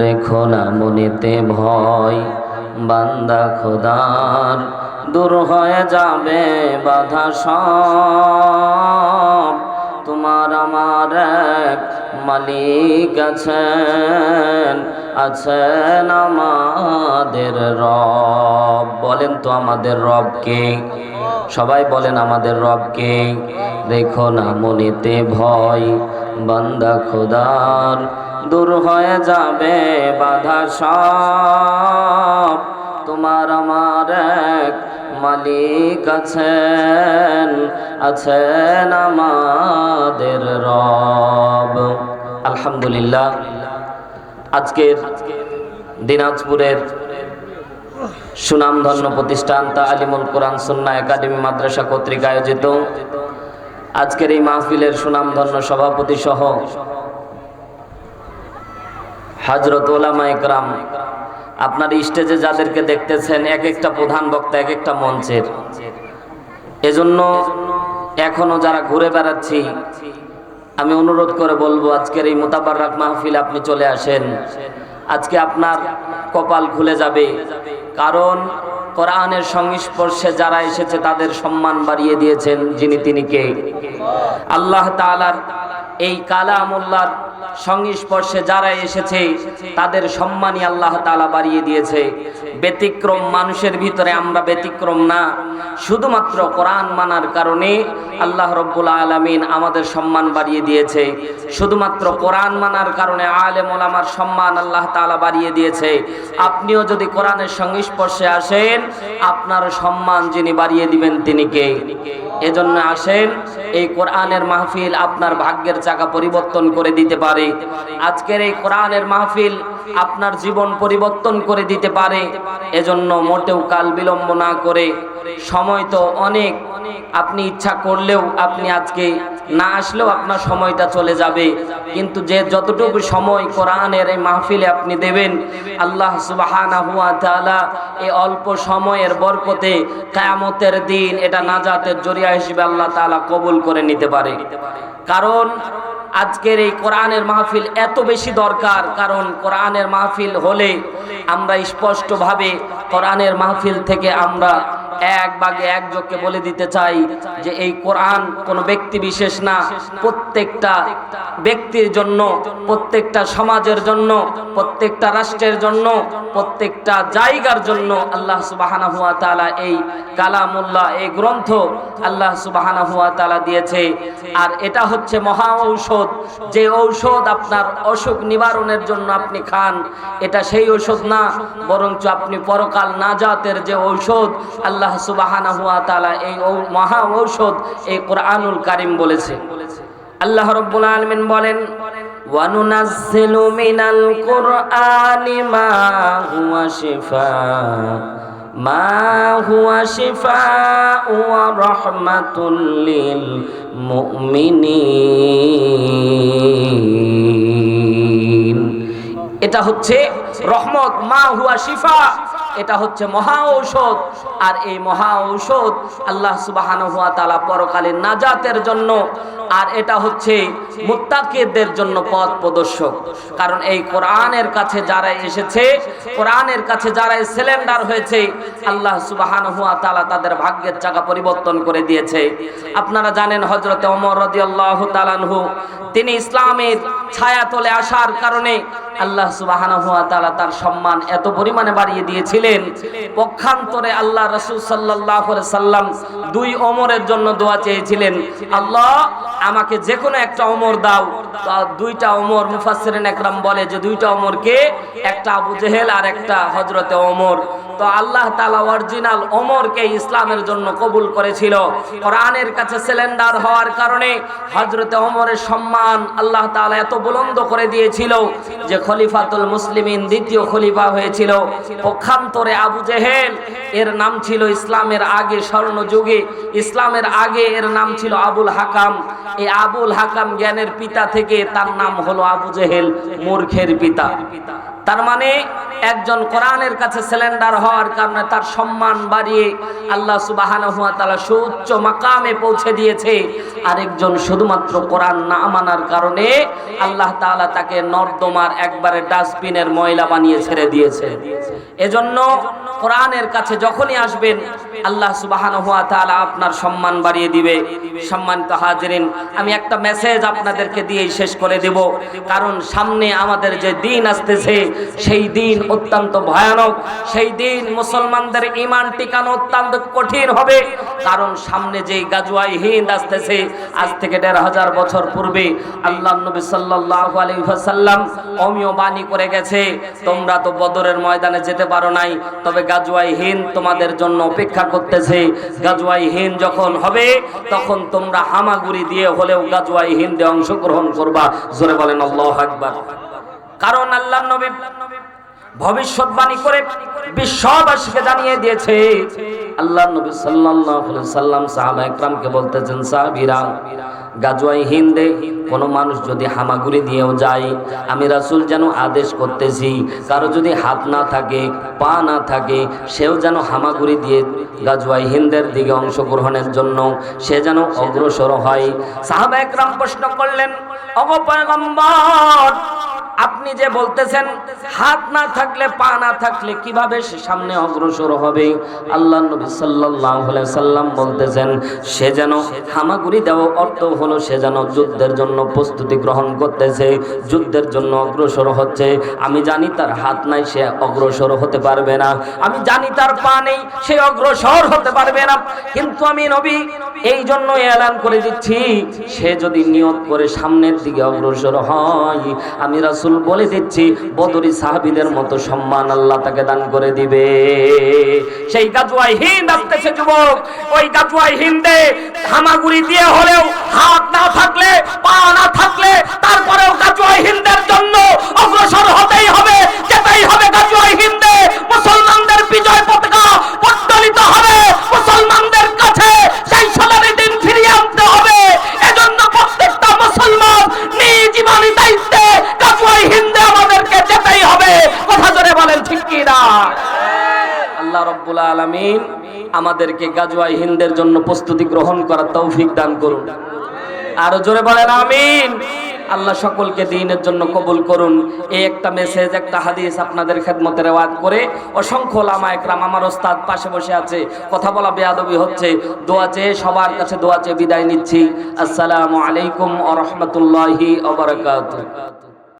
রেখো না মনেতে ভয়। বান্দা খোদার, দূর হয়ে যাবে বাধা সব। তোমার আমার এক মালিক আছেন আছেন আমাদের রব। বলেন তো আমাদের রবকে সবাই বলেন আমাদের রবকে রেখো না মনেতে ভয়। বান্দা খোদার দূর হয়ে যাবে বাধা সব। তোমার আমার এক মালিক আছেন আছেন আমাদের রব। আলহামদুলিল্লাহ, আজকের দিনাজপুরের সুনামধন্য প্রতিষ্ঠান তা আলিমুল কোরআন সুন্না একাডেমি মাদ্রাসা কর্তৃক আয়োজিত। আজকের এই মাহফিলের সুনামধন্য সভাপতি সহ হাজরত ওলামা একরাম আপনার স্টেজে যাদেরকে দেখতেছেন এক একটা প্রধান বক্তা এক একটা মঞ্চের। এজন্য এখনও যারা ঘুরে বেড়াচ্ছি, আমি অনুরোধ করে বলব, আজকের এই মোতাবারক মাহফিল আপনি চলে আসেন। আজকে আপনার কপাল খুলে যাবে। কারণ কোরআনের সংস্পর্শে যারা এসেছে, তাদের সম্মান বাড়িয়ে দিয়েছেন যিনি তিনি কে? আল্লাহ তাআলার এই কালামুল্লাহর সংস্পর্শে যারা এসেছে, তাদের সম্মানই আল্লাহ তাআলা বাড়িয়ে দিয়েছে। ব্যতিক্রম মানুষের ভিতরে আমরা ব্যতিক্রম না। শুধুমাত্র কোরআন মানার কারণে আল্লাহ রব্বুল আলমিন আমাদের সম্মান বাড়িয়ে দিয়েছে। শুধুমাত্র কোরআন মানার কারণে আলেম ওলামার সম্মান আল্লাহ তাআলা বাড়িয়ে দিয়েছে। আপনিও যদি কোরআনের সংস্পর্শে আসেন, আপনার সম্মান যিনি বাড়িয়ে দিবেন তিনি কে? এজন্য আসেন, এই কোরআনের মাহফিল আপনার ভাগ্যের চাকা পরিবর্তন করে দিতে পারে আজকের এই কোরআনের মাহফিল আপনার জীবন পরিবর্তন করে দিতে পারে। এজন্য মোটেও কাল বিলম্ব না করে সময় তো অনেক। আপনি ইচ্ছা করলেও আপনি আজকে না আসলেও আপনার সময়টা চলে যাবে। কিন্তু যে যতটুকু সময় কোরআনের এই মাহফিলে আপনি দেবেন, আল্লাহ তাআলা এই অল্প সময়ের বরকতে কিয়ামতের দিন এটা নাজাতের জরিয়া হিসেবে আল্লাহ তাআলা কবুল করে নিতে পারে। কারণ আজকের এই কোরআনের মাহফিল এত বেশি দরকার, কারণ কোরআনের মাহফিল হলে আমরা স্পষ্টভাবে কোরআনের মাহফিল থেকে আমরা এক বাগে এক যোগকে বলে দিতে চাই যে এই কোরআন কোনো ব্যক্তি বিশেষ না, প্রত্যেকটা ব্যক্তির জন্য, প্রত্যেকটা সমাজের জন্য, প্রত্যেকটা রাষ্ট্রের জন্য, প্রত্যেকটা জায়গার জন্য আল্লাহ সুবাহানা হুয়া তালা এই কালামুল্লাহ, এই গ্রন্থ আল্লাহ সুবাহানা হুয়া তালা দিয়েছে। আর এটা হচ্ছে মহা ঔষধ। যে ঔষধ আপনার অসুখ নিবারণের জন্য আপনি খান, এটা সেই ঔষধ না, বরঞ্চ আপনি পরকাল নাজাতের যে ঔষধ আল্লাহ আল্লাহ সুবাহানা হুয়া তালা এই মহা ঔষধ এই কোরআনুল কারিম বলেছে। আল্লাহ রব্বুল আলমিন বলেন وَنُنَزِّلُ مِنَ الْقُرْآنِ مَا هُوَ شِفَاءٌ ما هو شفاء ورحمة للمؤمنين এটা হচ্ছে রহমত, মা হুয়া শিফা। এটা হচ্ছে মহা ঔষধ। আর এই মহা ঔষধ আল্লাহ সুবাহান হুয়া তালা পরকালীন নাজাতের জন্য, আর এটা হচ্ছে মুত্তাকিদের জন্য পথ প্রদর্শক। কারণ এই কোরআনের কাছে যারা এসেছে, কোরআনের কাছে যারা সিলিন্ডার হয়েছে, আল্লাহ সুবাহান হুয়া তালা তাদের ভাগ্যের চাকা পরিবর্তন করে দিয়েছে। আপনারা জানেন হজরতে অমর রদিয়াল্লাহ তালানহু তিনি ইসলামের ছায়া তলে আসার কারণে আল্লাহ সুবাহ তার সম্মান এত পরিমাণে বাড়িয়ে দিয়েছিলেন। পক্ষান্তরে আল্লাহ রাসূল আলাইহি সাল্লাম দুই অমরের জন্য দোয়া চেয়েছিলেন। আল্লাহ আমাকে যে কোনো একটা ওমর দাও। দুইটা ওমর মুফাসসিরিন একরাম বলে যে দুইটা ওমরকে একটা আবু জেহেল আর একটা হযরতে ওমর। তো আল্লাহ তাআলা অরিজিনাল ওমরকে ইসলামের জন্য কবুল করেছিল। কোরআনের কাছে সিলিন্ডার হওয়ার কারণে হযরতে ওমরের সম্মান আল্লাহ তাআলা এত বুলন্দ করে দিয়েছিল যে খলিফাতুল মুসলিমিন দ্বিতীয় খলিফা হয়েছিল। পক্ষান্তরে আবু জেহেল এর নাম ছিল ইসলামের আগে স্বর্ণ যুগে ইসলামের আগে এর নাম ছিল আবুল হাকাম। এই আবুল হাকাম জ্ঞানের পিতা থেকে তার নাম হলো আবু জেহেল মূর্খের পিতা। তার মানে একজন কোরআনের কাছে সিলিন্ডার হওয়ার কারণে তার সম্মান বাড়িয়ে আল্লাহ তাআলা সুউচ্চ মাকামে পৌঁছে দিয়েছে। আরেকজন শুধুমাত্র কোরআন না মানার কারণে আল্লাহ তাআলা তাকে নর্দমার একবারে ডাস্টবিনের ময়লা বানিয়ে ছেড়ে দিয়েছে। এজন্য কোরআনের কাছে যখনই আসবেন, আল্লাহ তাআলা আপনার সম্মান বাড়িয়ে দিবে। সম্মানিত হাজিরিন, আমি একটা মেসেজ আপনাদেরকে দিয়েই শেষ করে দেব। কারণ সামনে আমাদের যে দিন আসতেছে সেই দিন অত্যন্ত ভয়ানক, সেই দিন মুসলমানদের ইমান টিকানো অত্যন্ত কঠিন হবে। কারণ সামনে যেই গাজওয়াই হিন্দ আসতেছে, আজ থেকে দেড় হাজার বছর পূর্বে আল্লাহ নবী সাল্লাল্লাহু আলাইহি ওয়াসাল্লাম অমিয় বাণী করে গেছে, তোমরা তো বদরের ময়দানে যেতে পারো নাই, তবে গাজুয়াই হিন্দ তোমাদের জন্য অপেক্ষা করতেছে। গাজুয়াই হিন্দ যখন হবে, তখন তোমরা হামাগুড়ি দিয়ে হলেও গাজুয়াই হিন্দে অংশগ্রহণ করবা। জোরে বলেন, আল্লাহ আকবার। কারণ আল্লাহ নবী ভবিষ্যৎবাণী করে বিশ্ববাসীকে জানিয়ে দিয়েছে। আল্লাহ নবী সাল্লাল্লাহু সাল্লাম সাহাবা একরামকে বলতেছেন, সাহাবীরা, গাজওয়াই হিন্দে কোনো মানুষ যদি হামাগুড়ি দিয়েও যায়, আমি রাসূল যেন আদেশ করতেছি, কারও যদি হাত না থাকে, পা না থাকে, সেও যেন হামাগুড়ি দিয়ে গাজওয়াই হিন্দের দিকে অংশগ্রহণের জন্য সে যেন অগ্রসর হয়। সাহাবা একরাম প্রশ্ন করলেন অগপয়গম্বর আপনি যে বলতেছেন, হাত না থাকলে, পা না থাকলে কীভাবে সে সামনে অগ্রসর হবে? আল্লাহ নবী আলাইহি সাল্লাম বলতেছেন, সে যেন হামাগুড়ি দেওয়া অর্থ হলো সে যেন যুদ্ধের জন্য প্রস্তুতি গ্রহণ করতেছে, যুদ্ধের জন্য অগ্রসর হচ্ছে। আমি জানি তার হাত নাই, সে অগ্রসর হতে পারবে না। আমি জানি তার পা নেই, সে অগ্রসর হতে পারবে না। কিন্তু আমি নবী, এই জন্য এলান করে দিচ্ছি, সে যদি নিয়ত করে সামনের দিকে অগ্রসর হয়, আমি রাসূল বলে দিচ্ছি, বদরি সাহাবিদের মতো সম্মান আল্লাহ তাকে দান করে দিবে। সেই গাজুয়াই হিন্দ আসতেছে যুবক, ওই গাজুয়াই হিন্দে হামাগুড়ি দিয়ে হলেও হাত না থাকলে, পা না থাকলে, তারপরেও গাজুয়াই হিন্দের জন্য অগ্রসর হতেই হবে। রব্বুল আলামিন আমাদেরকে গাজওয়াই হিন্দের জন্য প্রস্তুতি গ্রহণ করার তৌফিক দান করুন। আরও জোরে বলেন, আমিন। আল্লাহ সকলকে দিনের জন্য কবুল করুন। এই একটা মেসেজ একটা হাদিস আপনাদের খেদমতে রেওয়াজ করে অসংখ্য লামা একরাম আমার ওস্তাদ পাশে বসে আছে। কথা বলা বেয়াদবি হচ্ছে। দোয়া চেয়ে সবার কাছে দোয়া চেয়ে বিদায় নিচ্ছি। আসসালামু আলাইকুম আ রহমতুল্লাহি